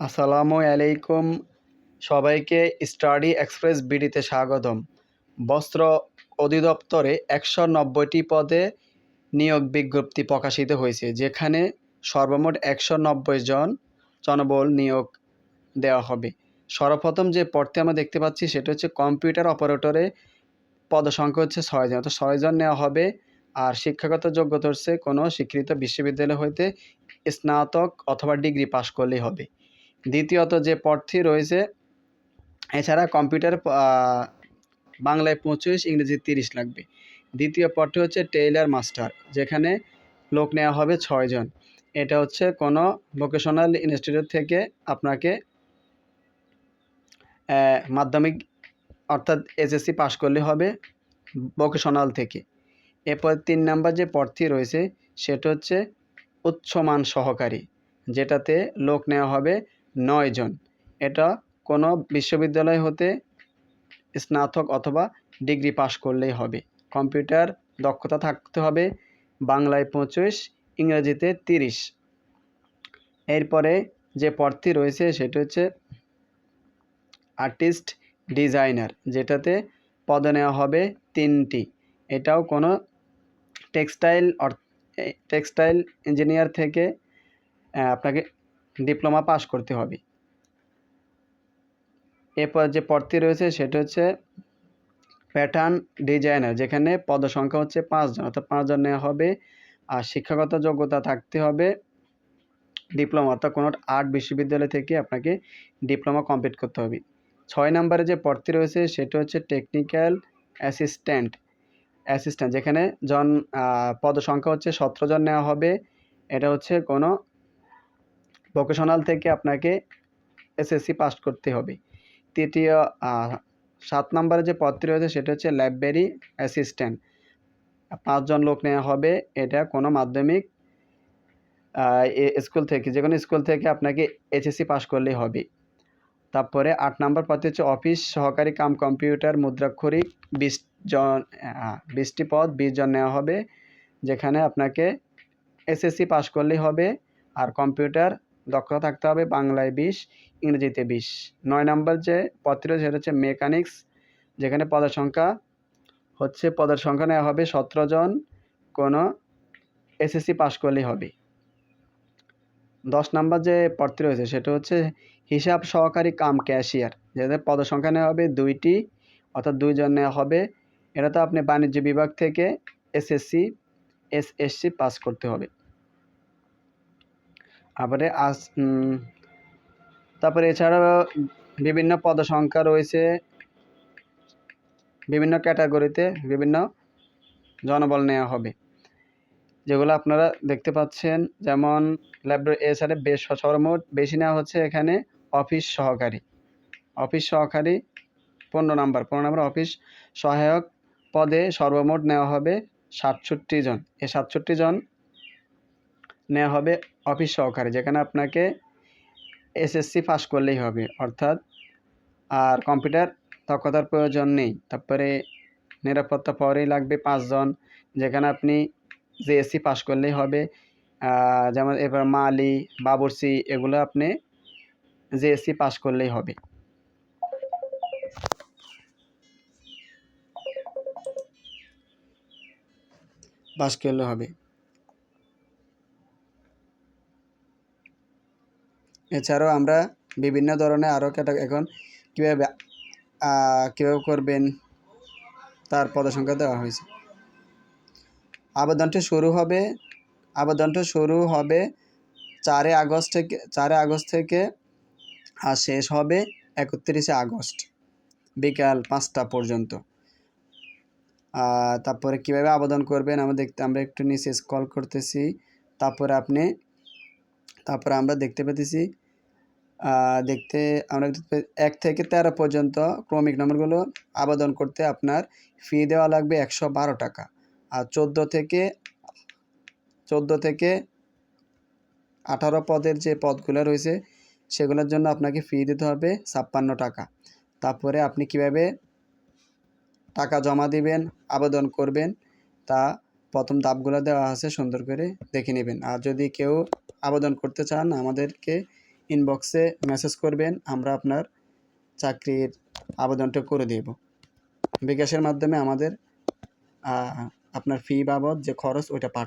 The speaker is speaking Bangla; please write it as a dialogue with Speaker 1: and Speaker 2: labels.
Speaker 1: আসসালামু আলাইকুম। সবাইকে স্টাডি এক্সপ্রেস বিডিতে স্বাগতম। বস্ত্র অধিদপ্তরে একশো নব্বইটি পদে নিয়োগ বিজ্ঞপ্তি প্রকাশিত হয়েছে, যেখানে সর্বমোট একশো নব্বই জন জনবল নিয়োগ দেওয়া হবে। সর্বপ্রথম যে পদটি আমরা দেখতে পাচ্ছি, সেটা হচ্ছে কম্পিউটার অপারেটরে পদসংখ্যা হচ্ছে ছয়জন অর্থাৎ ছয়জন নেওয়া হবে। আর শিক্ষাগত যোগ্যতা হচ্ছে কোনো স্বীকৃত বিশ্ববিদ্যালয় হইতে স্নাতক অথবা ডিগ্রি পাশ করলেই হবে। দ্বিতীয়ত যে পথটি রয়েছে, এছাড়া কম্পিউটার বাংলায় পঁচিশ ইংরেজি তিরিশ লাগবে। দ্বিতীয় পথটি হচ্ছে টেইলার মাস্টার, যেখানে লোক নেওয়া হবে ছয়জন এটা হচ্ছে কোনো ভোকেশনাল ইনস্টিটিউট থেকে আপনাকে মাধ্যমিক, অর্থাৎ এসএসসি পাশ করলে হবে ভোকেশনাল থেকে। এরপর তিন নাম্বার যে পথটি রয়েছে, সেটা হচ্ছে উচ্চমান সহকারী, যেটাতে লোক নেওয়া হবে নয় জন। এটা কোনো বিশ্ববিদ্যালয় হতে স্নাতক অথবা ডিগ্রি পাশ করলেই হবে। কম্পিউটার দক্ষতা থাকতে হবে বাংলায় পঁচিশ, ইংরেজিতে তিরিশ। এরপরে যে পদটি রয়েছে সেটা হচ্ছে আর্টিস্ট ডিজাইনার, যেটাতে পদ নেওয়া হবে তিনটি। এটাও কোনো টেক্সটাইল টেক্সটাইল ইঞ্জিনিয়ার থেকে আপনাকে ডিপ্লোমা পাস করতে হবে। এরপর যে পদটি রয়েছে সেটা হচ্ছে প্যাটার্ন ডিজাইনার যেখানে পদসংখ্যা হচ্ছে পাঁচজন অর্থাৎ পাঁচজন নেওয়া হবে। আর শিক্ষাগত যোগ্যতা থাকতে হবে ডিপ্লোমা, অর্থাৎ কোনো আর্ট বিশ্ববিদ্যালয় থেকে আপনাকে ডিপ্লোমা কমপ্লিট করতে হবে। ছয় নম্বরে যে পদটি রয়েছে সেটা হচ্ছে টেকনিক্যাল অ্যাসিস্ট্যান্ট অ্যাসিস্ট্যান্ট যেখানে জন পদসংখ্যা হচ্ছে সতেরো জন নেওয়া হবে। এটা হচ্ছে কোনো ভোকেশনাল থেকে আপনাকে এসএসসি পাস করতে হবে। তৃতীয় সাত নম্বরে যে পদটি রয়েছে সেটা হচ্ছে লাইব্রেরি অ্যাসিস্ট্যান্ট পাঁচজন লোক নেওয়া হবে, এটা কোনো মাধ্যমিক স্কুল থেকে, যে কোনো স্কুল থেকে আপনাকে এইচএসসি পাস করলেই হবে। তারপরে আট নম্বর পদটি হচ্ছে অফিস সহকারী কাম কম্পিউটার মুদ্রাক্ষরিক বিশ জন বিশটি পদ, বিশ জন নেওয়া হবে, যেখানে আপনাকে এসএসসি পাস করলেই হবে, আর কম্পিউটার দক্ষতা থাকতে হবে, বাংলায় বিশ, ইংরেজিতে বিশ। নয় নম্বর যে পদটি রয়েছে, সেটা হচ্ছে মেকানিক্স, যেখানে পদের সংখ্যা হচ্ছে, পদের সংখ্যা নেওয়া হবে সতেরো জন, কোনো এসএসসি পাস করলেই হবে। দশ নম্বর যে পদটি রয়েছে, সেটা হচ্ছে হিসাব সহকারী কাম ক্যাশিয়ার যাদের পদের সংখ্যা নেওয়া হবে দুইটি, অর্থাৎ দুইজন নেওয়া হবে। এটা তো আপনি বাণিজ্য বিভাগ থেকে এসএসসি এসএসসি পাস করতে হবে। তারপরে আস তারপরে এছাড়াও বিভিন্ন পদসংখ্যা রয়েছে। বিভিন্ন ক্যাটাগরিতে বিভিন্ন জনবল নেওয়া হবে। যেগুলো আপনারা দেখতে পাচ্ছেন, যেমন ল্যাবরেটরি এছাড়া বেশ সর্বমোট বেশি নেওয়া হচ্ছে এখানে অফিস সহকারী। অফিস সহকারী পনেরো নাম্বার পনেরো নাম্বার অফিস সহায়ক পদে সর্বমোট নেওয়া হবে সাতষট্টি জন। এই সাতষট্টি জন নেওয়া হবে অফিস সহকারে, যেখানে আপনাকে এসএসসি পাস করলেই হবে। অর্থাৎ আর কম্পিউটার দক্ষতার প্রয়োজন নেই। তারপরে নিরাপত্তা পরেই লাগবে পাঁচজন, যেখানে আপনি জেএসসি পাস করলেই হবে। যেমন এবার মালি বাবরসি এগুলো আপনি জেএসসি পাস করলেই হবে। পাস করলে হবে। এছাড়াও আমরা বিভিন্ন ধরনের আরও এখন কীভাবে কীভাবে করবেন তার পদসংখ্যা দেওয়া হয়েছে। আবেদনটি শুরু হবে, আবেদনটা শুরু হবে চারে আগস্ট থেকে, চারে আগস্ট থেকে, আর শেষ হবে একত্রিশে আগস্ট বিকাল পাঁচটা পর্যন্ত। তারপরে কীভাবে আবেদন করবেন, আমরা দেখতে, আমরা একটু নিচে স্কল করতেছি। তারপরে আপনি তারপরে আমরা দেখতে পেতেছি দেখতে আমরা এক থেকে তেরো পর্যন্ত ক্রমিক নম্বরগুলো আবেদন করতে আপনার ফি দেওয়া লাগবে একশো বারো টাকা। আর চোদ্দ থেকে চোদ্দ থেকে আঠারো পদের যে পদগুলো রয়েছে, সেগুলোর জন্য আপনাকে ফি দিতে হবে ছাপ্পান্ন টাকা। তারপরে আপনি কীভাবে টাকা জমা দিবেন, আবেদন করবেন, তা প্রথম ধাপগুলো দেওয়া আছে, সুন্দর করে দেখে নেবেন। আর যদি কেউ আবেদন করতে চান, আমাদেরকে ইনবক্সে মেসেজ করবেন, আমরা আপনার চাকরির আবেদনটা করে দেব। বিকাশের মাধ্যমে আমাদের আপনার ফি বাবদ যে খরচ, ওইটা পাঠ